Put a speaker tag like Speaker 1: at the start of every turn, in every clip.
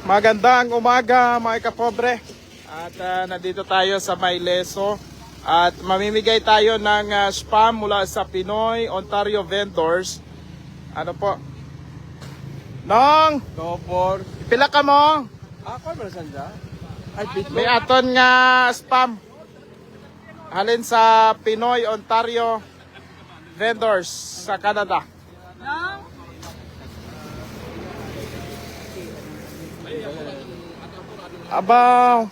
Speaker 1: Magandang umaga mga kapobre. At ah, nandito tayo sa Mayleso. At mamimigay tayo ng ah, spam mula sa Pinoy Ontario Vendors. Ano po? Nong,
Speaker 2: Go for...
Speaker 1: pila ka mo?
Speaker 2: Ako ba sanda? Ay,
Speaker 1: May aton nga spam. Halin sa Pinoy Ontario Vendors sa Canada. Abaw.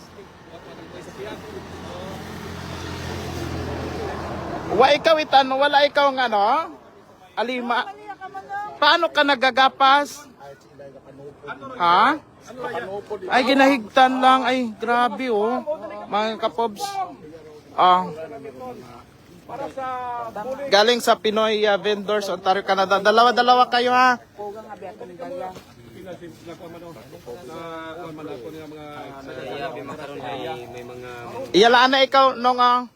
Speaker 1: Wa ikaw itan, wala ikaw ng ano? Alima. Paano ka nagagapas? Ha? Ay, ginahigtan lang. Ay, grabe oh. Mga kapobs. Ah. Galing sa Pinoy uh, Vendors, Ontario, Canada. Dalawa-dalawa kayo ha. Iyalaan na ikaw nung ah,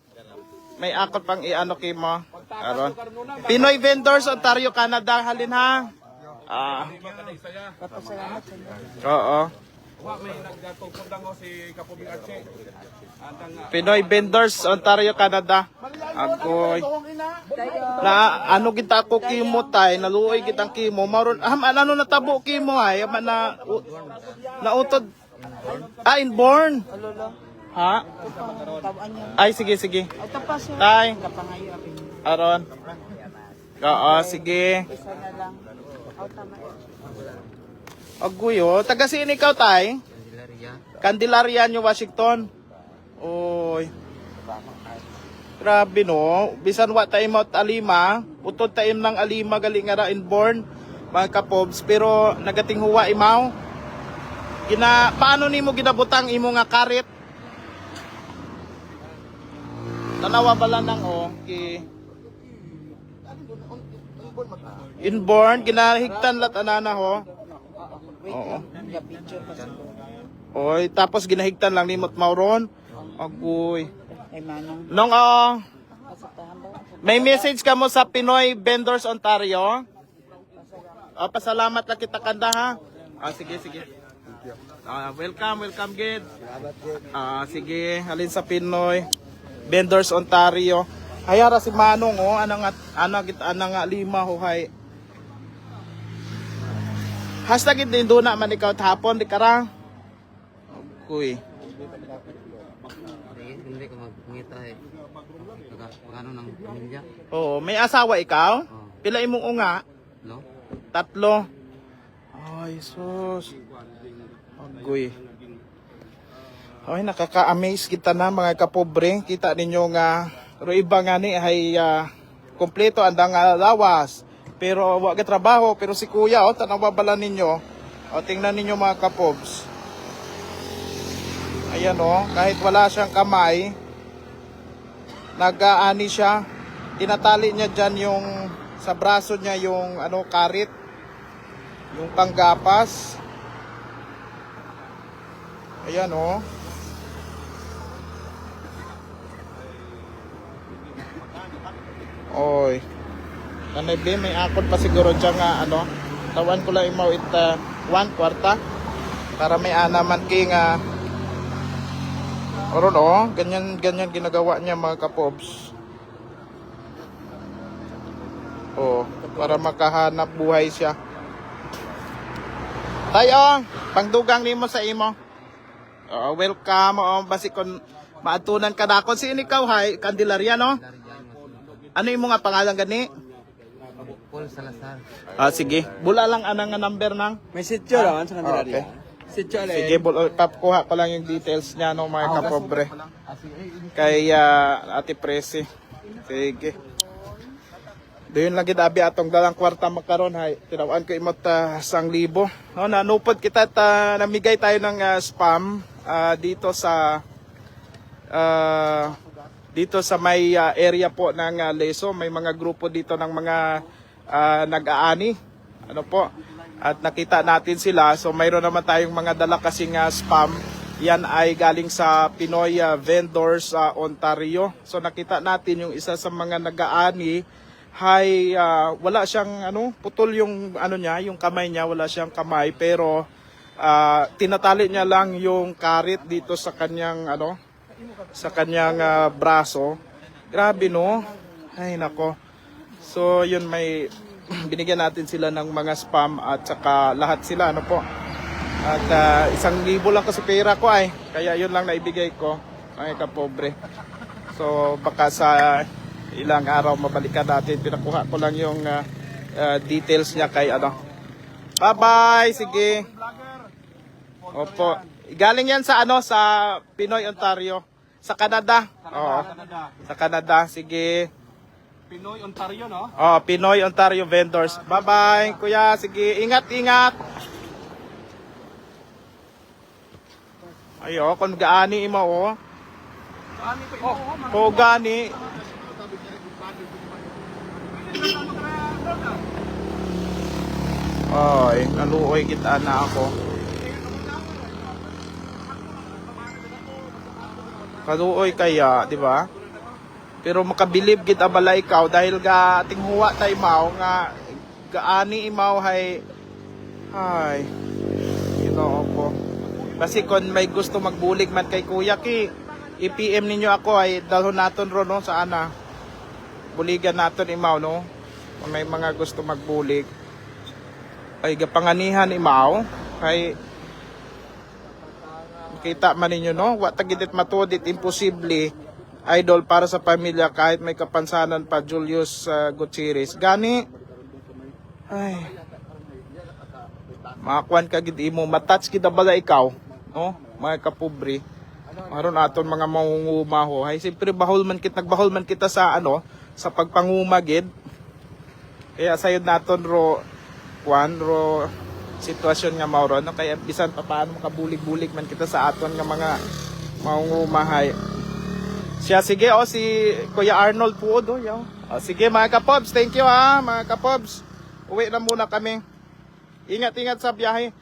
Speaker 1: may akot pang iano kay mo. Aron. Pinoy Vendors, Ontario, Canada. Halin ha. Ah. Oo. Pinoy Vendors, Ontario, Canada. Agoy. Na ano kita ako kimo tay, naluoy kitang kimo. Maron ah, ano natabo kimo ay man na nautod. Ah, inborn. Ha? Ay, sige, sige. Tay. Aron. Oo, sige. Agoy, oh. Taga saan ikaw, tay? Candelaria, New Washington. Oy. Grabe no. Bisan wa tayo mo alima, utod tayo ng alima galing nga ra inborn mga kapobs pero nagating huwa imaw. Gina paano nimo ginabutang imo nga karit? Tanawa bala nang o ki Inborn ginahigtan lat anana ho. Oo. Oy, tapos ginahigtan lang nimot mauron. Agoy. Nung ah, may message ka mo sa Pinoy Vendors Ontario? Ah, pasalamat na kita kanda ha. Ah, sige, sige. Ah, welcome, welcome gid. Ah, sige, halin sa Pinoy Vendors Ontario. Hayara si Manong oh, nga ano git ano nga lima ho hay. Hashtag din do na man ikaw hapon di karang. Kuy.
Speaker 3: Hindi, ko magpangita eh. Pag, pagano ng pamilya.
Speaker 1: Oo, may asawa ikaw?
Speaker 3: Oh.
Speaker 1: Pila imong unga?
Speaker 3: No?
Speaker 1: Tatlo. Ay, sus. Agoy. Ay, nakaka-amaze kita na mga kapobre. Kita ninyo nga, pero iba nga ni ay ah, kompleto andang nga lawas. Pero wa ka trabaho, pero si kuya, oh, tanawa bala ninyo. O, tingnan ninyo mga kapobs. Ayan oh, kahit wala siyang kamay, nag-aani siya. Tinatali niya dyan yung sa braso niya yung ano karit. Yung panggapas. Ayan oh. Oy. Kanay be may akot pa siguro dyan nga ano. Tawan ko lang imaw it uh, one kwarta. Para may anaman kay nga Oron oh, ganyan ganyan ginagawa niya mga kapobs. Oh, para makahanap buhay siya. Tayo, pangdugang nimo sa imo. Oh, welcome. Oh, basi kon maatunan ka na. Kung sino ikaw, hay, Candelaria, no? Ano imo nga pangalan gani?
Speaker 3: Paul Salazar.
Speaker 1: Ah, sige. Bula lang anang nga number nang.
Speaker 2: May sityo naman sa kanila
Speaker 1: Okay.
Speaker 2: Sityo alin.
Speaker 1: Sige, bul- pakuha ko lang yung details niya, no, mga kapobre. Kay ah, Ate Presi. Sige. Doon lang gid abi atong dalang kwarta makaron hay. Tinawan ko imot uh, sang libo. No, nanupod kita ta namigay tayo ng ah, spam ah, dito sa ah, dito sa may ah, area po ng ah, Leso, may mga grupo dito ng mga ah, nag-aani. Ano po? At nakita natin sila. So mayroon naman tayong mga dala kasing ah, spam. Yan ay galing sa Pinoy ah, Vendors sa Ontario. So nakita natin yung isa sa mga nag-aani hay ah, wala siyang ano, putol yung ano niya, yung kamay niya, wala siyang kamay pero ah, tinatali niya lang yung karit dito sa kanyang ano sa kanyang ah, braso. Grabe no. Ay nako. So yun may binigyan natin sila ng mga spam at saka lahat sila ano po. At ah, isang libo lang kasi pera ko ay. Kaya yun lang naibigay ko. Mga kapobre. So baka sa ilang araw mabalikan natin. Pinakuha ko lang yung ah, ah, details niya kay ano. Bye-bye. Sige. Opo. Galing yan sa ano sa Pinoy Ontario. Sa Canada. Oo. Sa Canada. Sige.
Speaker 2: Pinoy, Ontario, no?
Speaker 1: Oh, Pinoy Ontario Vendors. Bye-bye, kuya. Sige, ingat-ingat. Ayo, kung gaani imo oh. Oh, gani. Ay, naluoy kita na ako. Kaluoy kaya, di ba? Pero makabilib gid abala ikaw dahil ga ating huwa tay mao nga gaani imaw hay hay Ginoo ko. Kasi kung may gusto magbulig man kay Kuya Ki, i-PM ninyo ako ay dalhon naton ro no sa ana. Buligan naton imaw no. Kung may mga gusto magbulig ay gapanganihan imaw kay kita man ninyo no wa tagidit matudit imposible idol para sa pamilya kahit may kapansanan pa Julius uh, Gutierrez. Gani ay makakuan ka gid imo. Matouch kita bala ikaw no? Mga kapobre. Maron aton mga mangungumaho hay siyempre bahol man kit nagbahol man kita sa ano sa pagpangumagid kaya sayod naton ro kwan ro sitwasyon nga mauro no kaya bisan pa paano makabulig-bulig man kita sa aton nga mga mangungumahay siya, sige, o si Kuya Arnold po, do, yo. O, sige, mga kapobs, thank you ha, mga kapobs. Uwi na muna kami. Ingat-ingat sa biyahe.